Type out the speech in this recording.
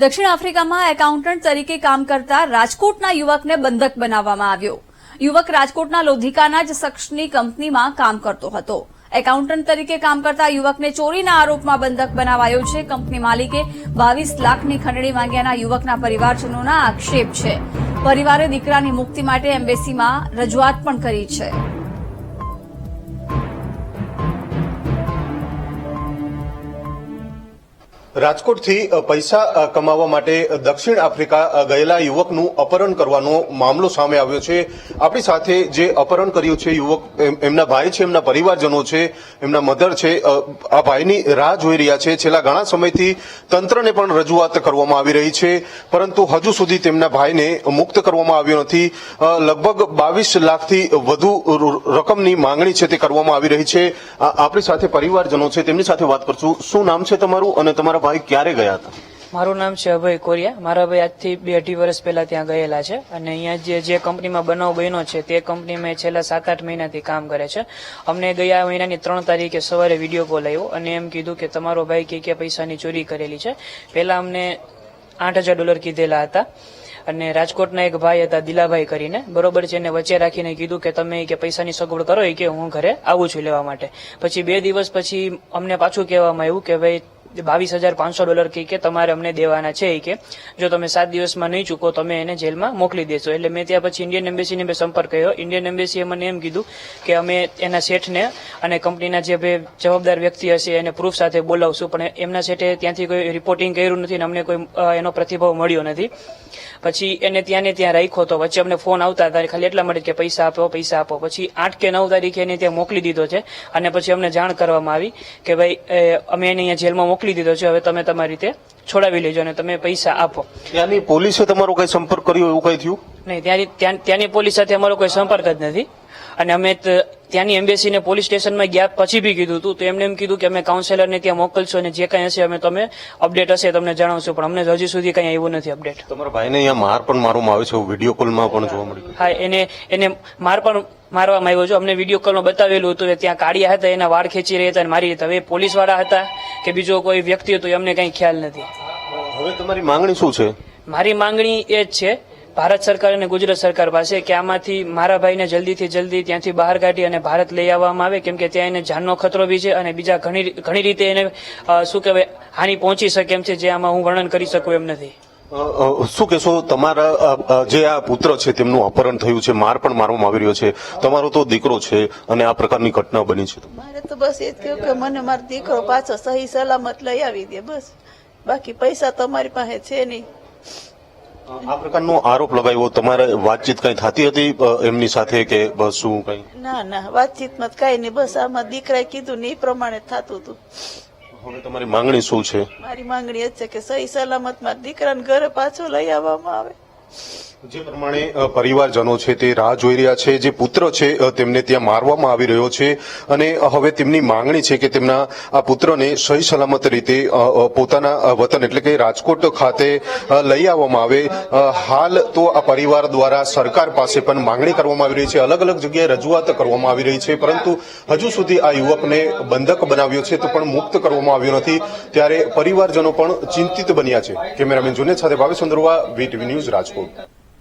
દક્ષિણ આફ્રિકામાં એકાઉન્ટન્ટ તરીકે કામ કરતા રાજકોટના યુવકને બંધક બનાવવામાં આવ્યો. યુવક રાજકોટના લોધિકાના જ શખ્સની કંપનીમાં કામ કરતો હતો. એકાઉન્ટન્ટ તરીકે કામ કરતા યુવકને ચોરીના આરોપમાં બંધક બનાવાયો છે. કંપની માલિકે બાવીસ લાખની ખંડણી માંગ્યાના યુવકના પરિવારજનોના આક્ષેપ છે. પરિવારે દીકરાની મુક્તિ માટે એમ્બેસીમાં રજૂઆત પણ કરી છે. રાજકોટથી પૈસા કમાવા માટે દક્ષિણ આફ્રિકા ગયેલા યુવકનું અપહરણ કરવાનો મામલો સામે આવ્યો છે. આપણી સાથે જે અપહરણ કર્યું છે યુવક, એમ- એમના ભાઈ છે, એમના પરિવારજનો છે, એમના મધર છે આ ભાઈની રાહ જોઈ રહ્યા છે. છેલ્લા ઘણા સમયથી તંત્રને પણ રજૂઆત કરવામાં આવી રહી છે, પરંતુ હજુ સુધી તેમના ભાઈને મુક્ત કરવામાં આવ્યો નથી. લગભગ બાવીસ લાખથી વધુ રકમની માંગણી છે તે કરવામાં આવી રહી છે. આપણી સાથે પરિવારજનો છે, તેમની સાથે વાત કરશું. શું નામ છે તમારું અને તમારા ભાઈ ક્યારે ગયા હતા? મારું નામ છે અભય કોરિયા. મારા ભાઈ આજથી બે અઢી વર્ષ પહેલા ત્યાં ગયેલા છે અને અહીંયા જે જે કંપનીમાં બનાવ બન્યો છે તે કંપનીમાં મેં છેલ્લા સાત આઠ મહિનાથી કામ કરે છે. અમને ગયા મહિનાની ત્રણ તારીખે સવારે વીડિયો કોલ આવ્યો અને એમ કીધું કે તમારો ભાઈ કે કે પૈસાની ચોરી કરેલી છે. પહેલા અમને આઠ હજાર ડોલર કીધેલા હતા અને રાજકોટના એક ભાઈ હતા દિલાભાઈ કરીને. બરોબર છે, એને વચ્ચે રાખીને કીધું કે તમે કે પૈસાની સગવડ કરો કે હું ઘરે આવું છું લેવા માટે. પછી બે દિવસ પછી અમને પાછું કહેવામાં આવ્યું કે ભાઈ બાવીસ હજાર પાંચસો ડોલર કહી કે તમારે અમને દેવાના છે કે જો તમે સાત દિવસમાં નહીં ચૂકો તમે એને જેલમાં મોકલી દેશો. એટલે મેં ત્યાં પછી ઇન્ડિયન એમ્બેસીને મેં સંપર્ક કર્યો. ઇન્ડિયન એમ્બેસીએ મને એમ કીધું કે અમે એના શેઠને અને કંપનીના જે બે જવાબદાર વ્યક્તિ હશે એને પ્રૂફ સાથે બોલાવશું. પણ એમના શેઠે ત્યાંથી કોઈ રિપોર્ટિંગ કર્યું નથી અને અમને કોઈ એનો પ્રતિભાવ મળ્યો નથી. પછી એને ત્યાં ને ત્યાં રાખ્યો તો વચ્ચે અમને ફોન આવતા હતા ખાલી એટલા માટે કે પૈસા આપો પૈસા આપો. પછી આઠ કે નવ તારીખે એને ત્યાં મોકલી દીધો છે. અને પછી અમને જાણ કરવામાં આવી કે ભાઈ અમે એને અહીંયા જેલમાં મોકલી દીધો છે. હવે તમે તમારી રીતે છોડાવી લેજો અને તમે પૈસા આપો. ત્યાંની પોલીસે તમારો કઈ સંપર્ક કર્યો એવું કઈ થયું? નહીં ત્યાંની ત્યાં- ત્યાંની પોલીસ સાથે અમારો કોઈ સંપર્ક જ નથી. અને અમે ત્યાંની એમ્બેસીને પોલીસ સ્ટેશનમાં ગયા પછી બી કીધું હતું. તો એમને એમ કીધું કે અમે કાઉન્સેલરને ત્યાં મોકલશું અને જે કાંઈ હશે અમે તમે અપડેટ હશે તમને જણાવશું. પણ અમને હજી સુધી કંઈ આવ્યું નથી અપડેટ. તમારા ભાઈને અહીંયા માર પણ મારવામાં આવે છે. વીડિયો કોલમાં પણ જોવા મળ્યું. હા એને એને માર પણ મારવામાં આવ્યો છે. અમને વીડિયો કોલમાં બતાવેલું હતું કે ત્યાં કાળિયા હતા એના વાળ ખેંચી રહ્યા હતા અને મારી હવે પોલીસવાળા હતા કે બીજો કોઈ વ્યક્તિ હતો એમને અમને કંઈ ખ્યાલ નથી. હવે તમારી માંગણી શું છે? મારી માંગણી એ જ છે ભારત સરકાર અને ગુજરાત સરકાર પાસે કે આમાંથી મારા ભાઈને જલ્દીથી જલ્દી ત્યાંથી બહાર કાઢી અને ભારત લઈ આવવામાં આવે કેમ કે ત્યાં એને જાનનો ખતરો બી છે અને બીજા ઘણી ઘણી રીતે એને શું કહેવાય હાનિ પહોંચી શકે એમ છે જે આમાં હું વર્ણન કરી શકું એમ નથી. શું કહેશો? તમારા જે આ પુત્ર છે તેમનું અપહરણ થયું છે માર પણ મારવામાં આવી રહ્યો છે. તમારો તો દીકરો છે અને આ પ્રકારની ઘટના બની છે મારે તો બસ એ કહ્યું કે મને મારો દીકરો પાછો સહી સલામત લઈ આવી દે બસ. બાકી પૈસા તમારી પાસે છે નહીં. આ પ્રકારનો આરોપ લગાવ્યો તમારે વાતચીત કઈ થતી હતી એમની સાથે કે બસ શું કઈ? ના ના વાતચીતમાં કઈ નહીં. બસ આમાં દીકરાએ કીધું ને એ પ્રમાણે થતું હતું. હવે તમારી માંગણી શું છે? મારી માંગણી એ જ છે કે સહી સલામત મારા દીકરાને ઘરે પાછો લઈ આવવામાં આવે. જે પ્રમાણે પરિવારજનો છે તે રાહ જોઈ રહ્યા છે, જે પુત્ર છે તેમને ત્યાં મારવામાં આવી રહ્યો છે અને હવે તેમની માંગણી છે કે તેમના, આ પુત્રને સહી સલામત રીતે પોતાના વતન એટલે કે રાજકોટ ખાતે લઈ આવવામાં આવે. હાલ તો આ પરિવાર દ્વારા સરકાર પાસે પણ માંગણી કરવામાં આવી રહી છે. અલગ અલગ જગ્યાએ રજૂઆત કરવામાં આવી રહી છે. પરંતુ હજુ સુધી આ યુવકને બંધક બનાવ્યો છે તો પણ મુક્ત કરવામાં આવ્યો નથી. ત્યારે પરિવારજનો પણ ચિંતિત બન્યા છે. કેમેરામેન જુનેદ સાથે ભાવેશ ચંદ્રવા વીટીવી ન્યૂઝ રાજકોટ.